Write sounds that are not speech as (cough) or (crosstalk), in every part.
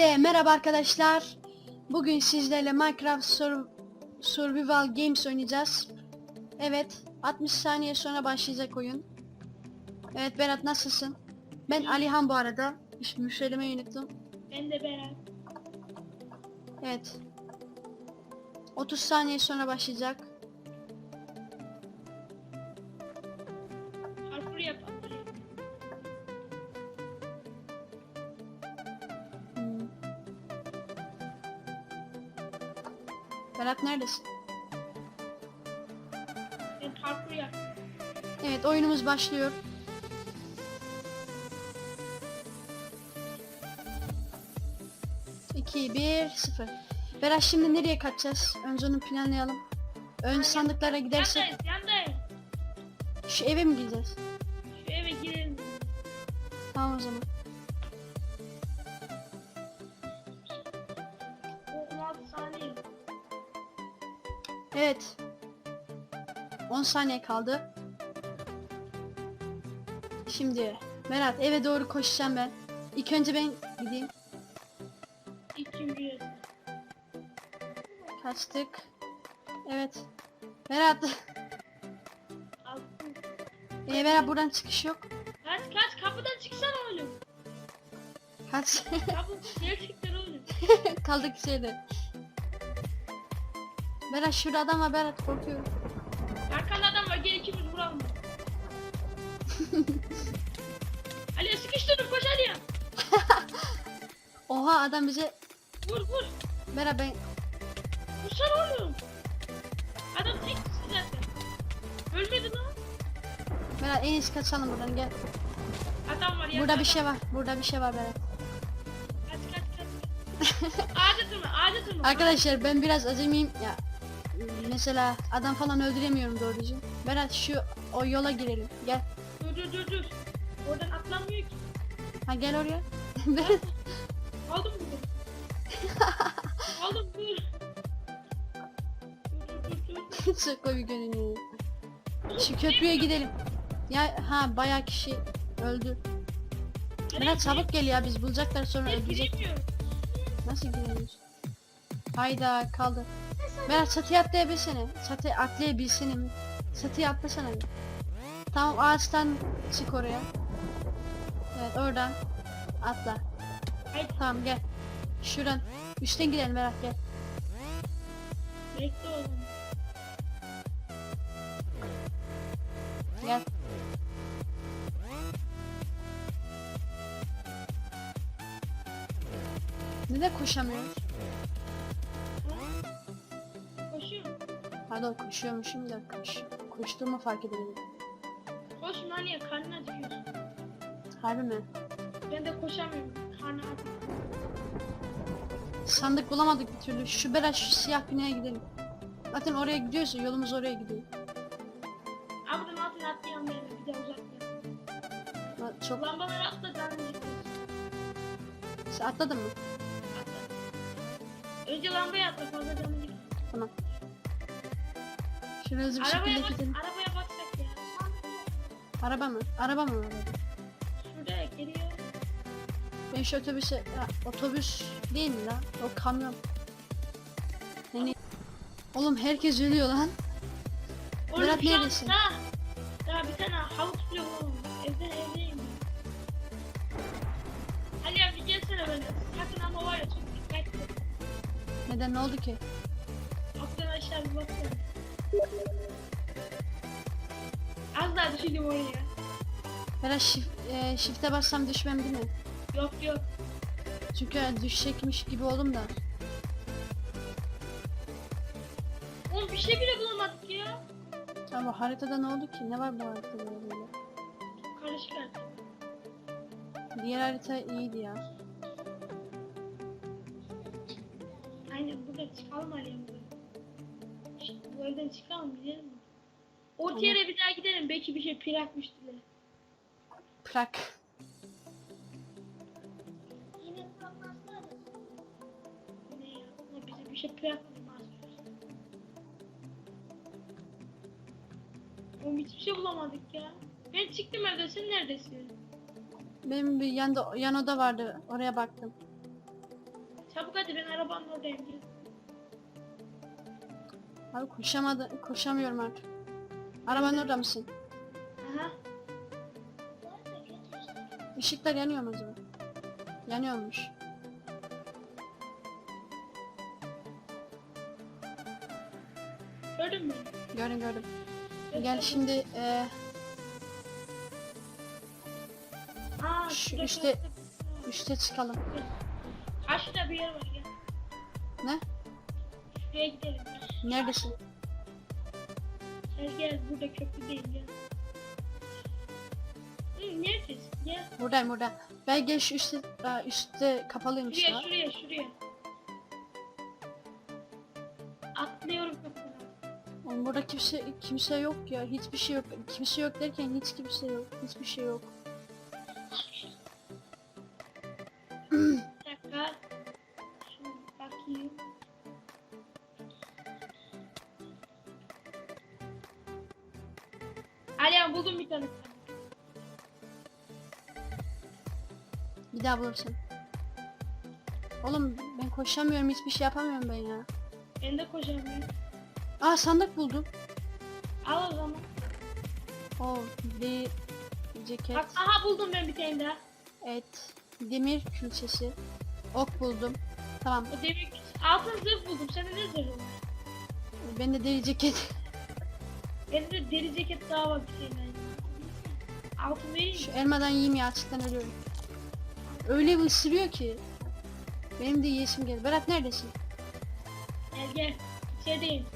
Hepinize merhaba arkadaşlar. Bugün sizlerle Minecraft Sur- Survival Games oynayacağız. Evet, 60 saniye sonra başlayacak oyun. Evet Berat nasılsın? Ben Alihan bu arada. Şimdi söylemeyi unuttum. Ben de Berat. Evet. 30 saniye sonra başlayacak. Neredesin? Ben parkur yap. Evet oyunumuz başlıyor. İki, bir, sıfır. Berat şimdi nereye kaçacağız? Önce onu planlayalım. Ön sandıklara gidersek Yandayız, yandayız. şu eve mi gideceğiz? Şu eve girelim. Tamam o zaman. Saniye kaldı. Şimdi Berat eve doğru koşacağım ben. İlk önce ben gideyim. Girerse. Kaçtık. Evet. Berat. (laughs) Ee, Berat buradan çıkış yok. Kaç kaç kapıdan çıksana oğlum. Kaç. (laughs) Kapı gerçekten oğlum. Kaldık şeyde. Berat şurada adam var Berat korkuyorum. (laughs) Aliye sıkıştırın koş Aliye. (laughs) Oha adam bize Vur vur. Berat ben Vursana oğlum. Adam tek zaten. Ölmedi lan. Berat en iyisi kaçalım buradan gel. Adam var ya. Burada bir şey var. Burada bir şey var Berat. Kaç kaç kaç. ağaca tırma ağaca tırma. Arkadaşlar ben biraz acemiyim ya. Mesela adam falan öldüremiyorum doğru düzgün. Berat şu o yola girelim. Gel. Dur dur dur dur. Oradan atlanmıyor ki. Ha gel oraya. (laughs) Aldım bunu. (laughs) Aldım dur. Dur dur dur dur. çok komik görünüyor. Şu köprüye gidelim. Ya ha bayağı kişi öldü. Berat çabuk gel ya biz bulacaklar sonra Ben öldürecek. giremiyorum. Nasıl giremiyoruz? Hayda kaldı. Berat çatıya atlayabilsene. Çatıya atlayabilsene mi? Çatıya atlasana bir. Tamam ağaçtan çık oraya. Evet oradan atla. Haydi Tamam gel. Şuradan. Üstten gidelim Berat gel. bekle oğlum. Gel. Neden koşamıyoruz? Koşuyorum. Pardon koşuyormuşum da koş. Koştuğumu fark edemedim. Lan ya karnına acıkıyorsun. Harbi mi? Ben de koşamıyorum. Karnı acıkıyor. Sandık bulamadık bir türlü. Şu Berat şu siyah binaya gidelim. Zaten oraya gidiyorsa yolumuz oraya gidiyor. Abdın altına atlayalım yani bir de uzatmayalım. Ha, Çok... Lambaları atla acıkıyorsun. Sen atladın mı? Önce lambaya atla fazla acıkıyor. Tamam. Şöyle hızlı bir Arabaya şekilde gidelim. arabaya. Araba mı? Araba mı? Şurada geliyor. Ben şu otobüse... Ya, otobüs değil mi lan? O kamyon. Yani... Oğlum herkes ölüyor lan. Oğlum Berat an neredesin? Daha, daha bir tane havuç bile bulalım. Evden evdeyim. Ali abi gelsene böyle. Sakın ama var ya çok dikkatli. Neden ne oldu ki? Alttan aşağı bir baksana. Daha düşürdüm oraya. Biraz shift, e, shift'e bassam düşmem değil mi? Yok yok. Çünkü düşecekmiş gibi oldum da. Oğlum bir şey bile bulamadık ya. Ama haritada ne oldu ki? Ne var bu haritada böyle? Karışık. Diğer harita iyiydi ya. Aynen burada çıkalım. Şşt, Bu evden çıkalım gidelim? Orta yere bir daha gidelim. Belki bir şey bırakmıştılar. Plak. Yine kalmazlar. Ne ya? Ulan Bize bir şey bırakmaz. Oğlum hiçbir şey bulamadık ya. Ben çıktım evden sen neredesin? Benim bir yanda yan oda vardı. Oraya baktım. Çabuk hadi ben arabanın oradayım. Abi koşamadı, koşamıyorum artık. Arabanın orada mısın? Aha. Işıklar yanıyor mu acaba? Yanıyormuş. Gördün mü? Gördüm gördüm. Gel şimdi e, Aa, Şu şurada işte- şurada. üste çıkalım. Karşıda bir yer var gel. Ne? Şuraya gidelim. Neredesin? Gel gel burada köprüdeyim gel. Hı, neredesin? Gel. Buradayım burada. Ben gel şu üstte, Aa, üstte kapalıymış Şuraya ya. şuraya şuraya. Atlıyorum köprüden. Oğlum burada kimse kimse yok ya. Hiçbir şey yok. Kimse yok derken hiç kimse yok. Hiçbir şey yok. Bir daha bulursun. Oğlum ben koşamıyorum. Hiçbir şey yapamıyorum ben ya. Ben de koşamıyorum. Aa sandık buldum. Al o zaman. Oh bir ceket, Bak aha buldum ben bir tane daha. et, demir külçesi, ok buldum. Tamam. O demir altın zırh buldum. Sende ne zırhı var? Ben de deri ceket. Bende de deri ceket daha var bir tane. Altın vereyim Şu mi? elmadan yiyeyim ya açıktan ölüyorum. Öyle bir ısırıyor ki. Benim de yiyesim geldi. Berat neredesin? Gel gel. İçerideyim.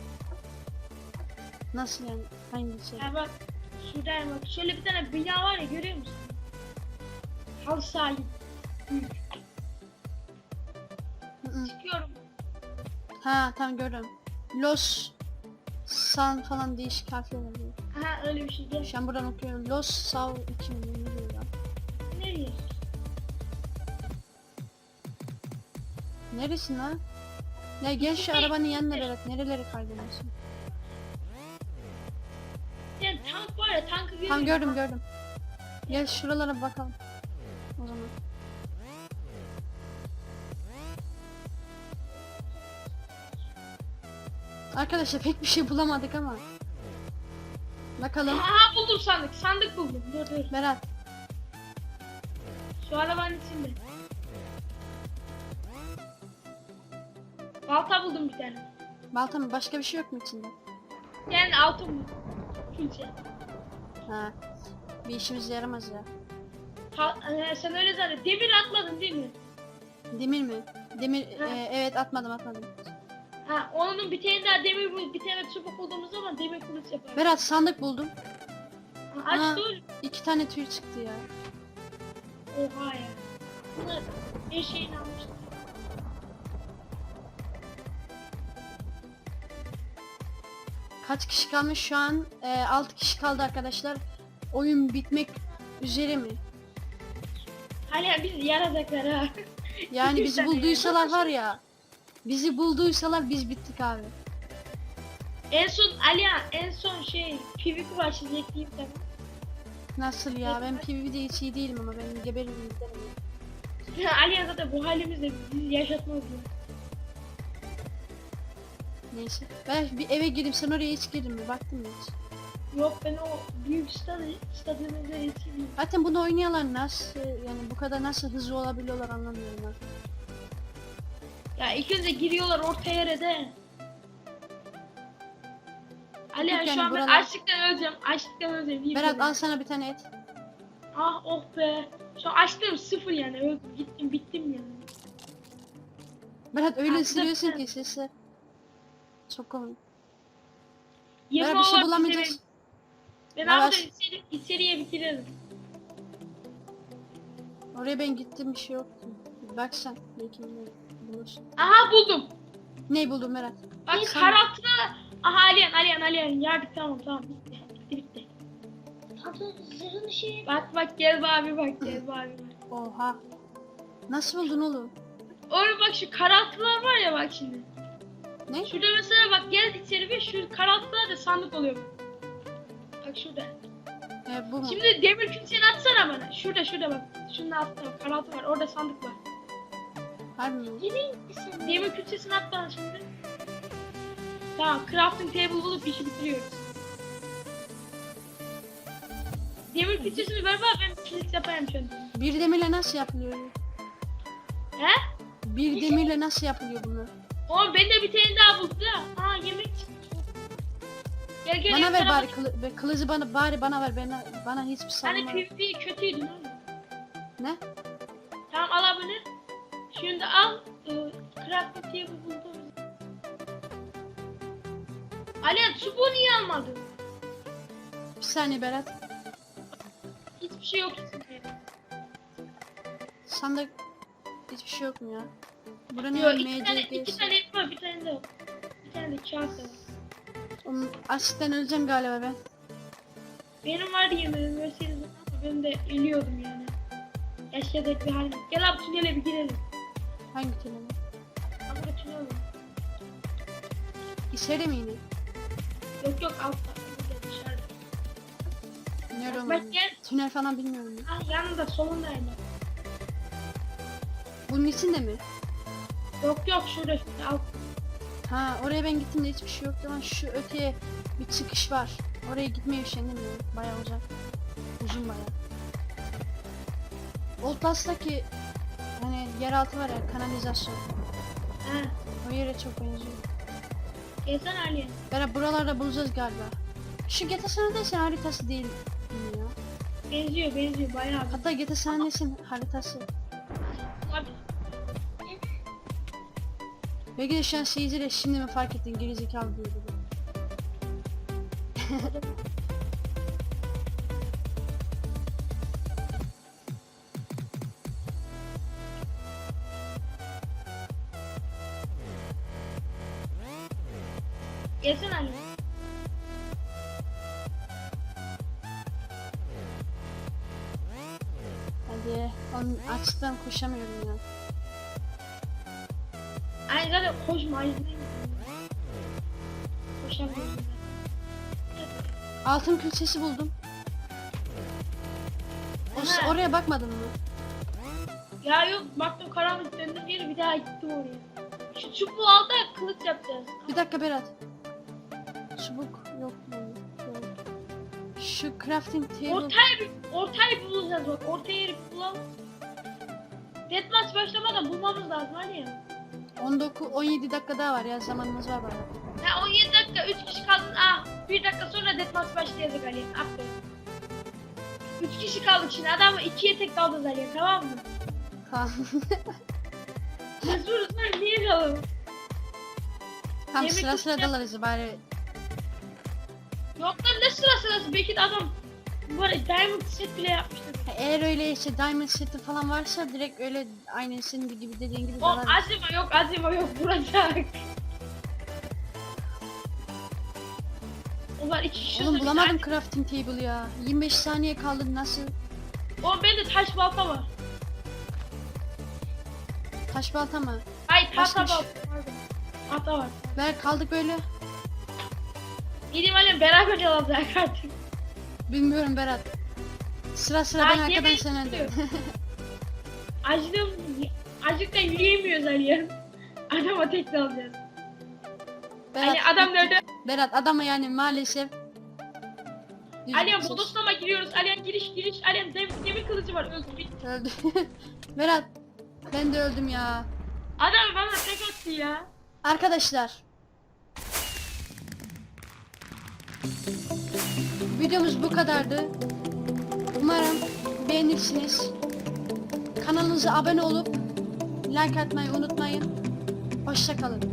Nasıl yani? Hangi şey? Ha bak. Şuradayım bak. Şöyle bir tane bina var ya görüyor musun? Halı hı. Çıkıyorum. Ha tamam gördüm. Los San falan değişik harfler böyle. Aha öyle bir şey gel. Şu an buradan okuyorum. Los Sav 2 mi? Ne diyor ya? Nereye? Neresin lan? Ya gel şu arabanın yanına Berat. Nerelere kaydırıyorsun? Sen tank var ya tankı Tamam musun? gördüm gördüm. Gel şuralara bakalım. O zaman. Arkadaşlar pek bir şey bulamadık ama. Bakalım. Aha buldum sandık. Sandık buldum. Dur dur. Berat. Şu arabanın içinde. Balta buldum bir tane. Balta mı? Başka bir şey yok mu içinde? Yani altın buldum. Külçe. Ha. Bir işimize yaramaz ya. Ha, e, sen öyle zannet. Demir atmadın değil mi? Demir mi? Demir Ha. e, evet atmadım atmadım. Ha, onun bir tane daha demir bul, bir tane çubuk bulduğumuz zaman demir kılıç yapar. Berat sandık buldum. Ha. Aç dur. İki tane tüy çıktı ya. Oha ya. Bunlar bir şeyini almıştı. Kaç kişi kalmış şu an? 6 kişi kaldı arkadaşlar. Oyun bitmek üzere mi? Hala biz yaracaklar ha. Yani (laughs) bizi tane bulduysalar var ya. Bizi bulduysalar biz bittik abi. En son Aliya en son şey PvP başlayacak diyeyim sana. Nasıl ya? Ben PvP'de hiç iyi değilim ama ben geberirim giderim. (laughs) Aliya zaten bu halimizde bizi yaşatmaz ya. Neyse. Ben bir eve gireyim sen oraya hiç girdin mi? Baktın mı hiç? Yok ben o büyük stadı, stadyumda yetişeyim. Zaten bunu oynayanlar nasıl yani bu kadar nasıl hızlı olabiliyorlar anlamıyorum ben. Ya ilk önce giriyorlar orta yere de. Aliya Yok yani şu an ben buralar- açlıktan öleceğim. Açlıktan öleceğim. Berat al sana bir tane et. Ah oh be. Şu an açlığım sıfır yani. Öldüm gittim bittim yani. Berat öyle ben- ki sesi. Çok komik. Berat bir şey bitirelim. Ben Berat- abi içeri, içeriye bitirelim. Oraya ben gittim bir şey yoktu. Bak sen belki bulursun. Aha buldum. Ne buldun Berat? Bak İyi, sen- karaltıda. Aha Aliyan Aliyan Aliyan yardık tamam tamam bitti. Bitti bitti. Zırhın şey Bak bak gel abi bak gel abi bak. Oha. Nasıl buldun oğlum? Oğlum bak şu karaltılar var ya bak şimdi. Ne? Şurada mesela bak gel içeri bir şu karaltılar da sandık oluyor. Bak şurada. E, bu mu? Şimdi demir külçeni atsana bana. Şurada şurada bak. Şunu attım. Karaltı var. Orada sandık var. Harbi mi? Sen? Demir külçesini at bana şimdi. Tamam crafting table bulup işi bitiriyoruz. Demir külçesini ver bana ben kilit yapayım şimdi. Bir demirle nasıl yapılıyor? He? Bir demirle nasıl yapılıyor bunlar? Oğlum ben de bir tane daha buldum ya. Aa yemek çıktı. Gel gel Bana ver bari kılı, be- kılıcı bana bari bana ver bana bana hiçbir Hani. PvP kötüydün oğlum. Ne? Tamam al bunu. Şimdi al. Iı, crafting table buldum. Alihan çubuğu niye almadın? Bir saniye Berat. Hiçbir şey yok içinde. Sandık hiçbir şey yok mu ya? Buranın Yok iki tane, MCG'si. iki tane var bir tane de yok. Bir tane de kağıt da var. Oğlum, Açlıktan öleceğim galiba ben. Benim var yemeğim verseydiniz ama ben de ölüyordum yani. Yaşadık bir halim. Gel abi tünele bir girelim. Hangi kelime? Ama da tünel var. İçeri mi yine? Yok yok altta. Burada dışarıda. Nerede Bak olmalı? gel. Tünel falan bilmiyorum. Ah yanında solunda yani. Bunun içinde mi? Yok yok şurada şurada alt. Ha oraya ben gittim de hiçbir şey yoktu lan şu öteye bir çıkış var. Oraya gitmeye üşenemiyorum. Bayağı uzak. Uzun bayağı. Outlast'taki hani yeraltı var ya kanalizasyon. Ha. O yere çok benziyor. Gelsene Ali. Bera buralarda bulacağız galiba. Şu GTA San Andreas'ın haritası değil ya? Benziyor benziyor bayağı. Hatta GTA San Andreas'ın haritası. Şu an seyirciyle şimdi mi fark ettin gerizekalı diyor dedi. Gelsene Ali. Hadi. Onun açıktan koşamıyorum ya. Ay zaten koşma ay. Koşamıyorum ben. Altın külçesi buldum. O, oraya bakmadın mı? Ya yok baktım karanlık döndüm geri bir daha gittim oraya. Şu çubuğu al da kılıç yapacağız. Bir dakika Berat. Çubuk yok mu? Şu crafting table. Ortaya bir ortayı bulacağız bak. Orta yeri bulalım. Deathmatch başlamadan bulmamız lazım hani ya. 19 17 dakika daha var ya zamanımız var bayağı. Ha 17 dakika 3 kişi kaldın. Ah 1 dakika sonra deathmatch başlayacak Ali. Aferin. 3 kişi kaldık şimdi. Adamı 2'ye tek kaldınız Ali tamam mı? Tamam. Mecburuz lan niye kalalım? Yemek sıra sıra yapacağız. dalarız bari. Yok lan ne sıra sırası belki de adam böyle diamond set bile yapmıştır. Ha, Eğer öyle işte diamond seti falan varsa direkt öyle aynı senin gibi dediğin gibi O dalarız. azima yok azima yok vuracak. Ulan iki kişi Oğlum bulamadım azim- crafting table ya. 25 saniye kaldı nasıl? Oğlum bende taş balta var. Taş balta mı? Ay tahta Başka balta pardon. Tahta var. Ver kaldık böyle. İyiyim Ali beraber alacak artık. Bilmiyorum Berat. Sıra sıra Ay, ben arkadan yemeği sen önden. tutuyor. Acıdım. Acıktan yürüyemiyoruz Ali. Adama tek dalacağız. Berat, Ali adam nerede? Berat adamı yani maalesef. Ali gideceğiz. bodoslama giriyoruz. Ali giriş giriş. Ali demir, demir kılıcı var. Öldü. bitti. Öldü. (laughs) Berat ben de öldüm ya. Adam bana tek attı ya. Arkadaşlar. Videomuz bu kadardı. Umarım beğenirsiniz. Kanalımıza abone olup like atmayı unutmayın. Hoşçakalın.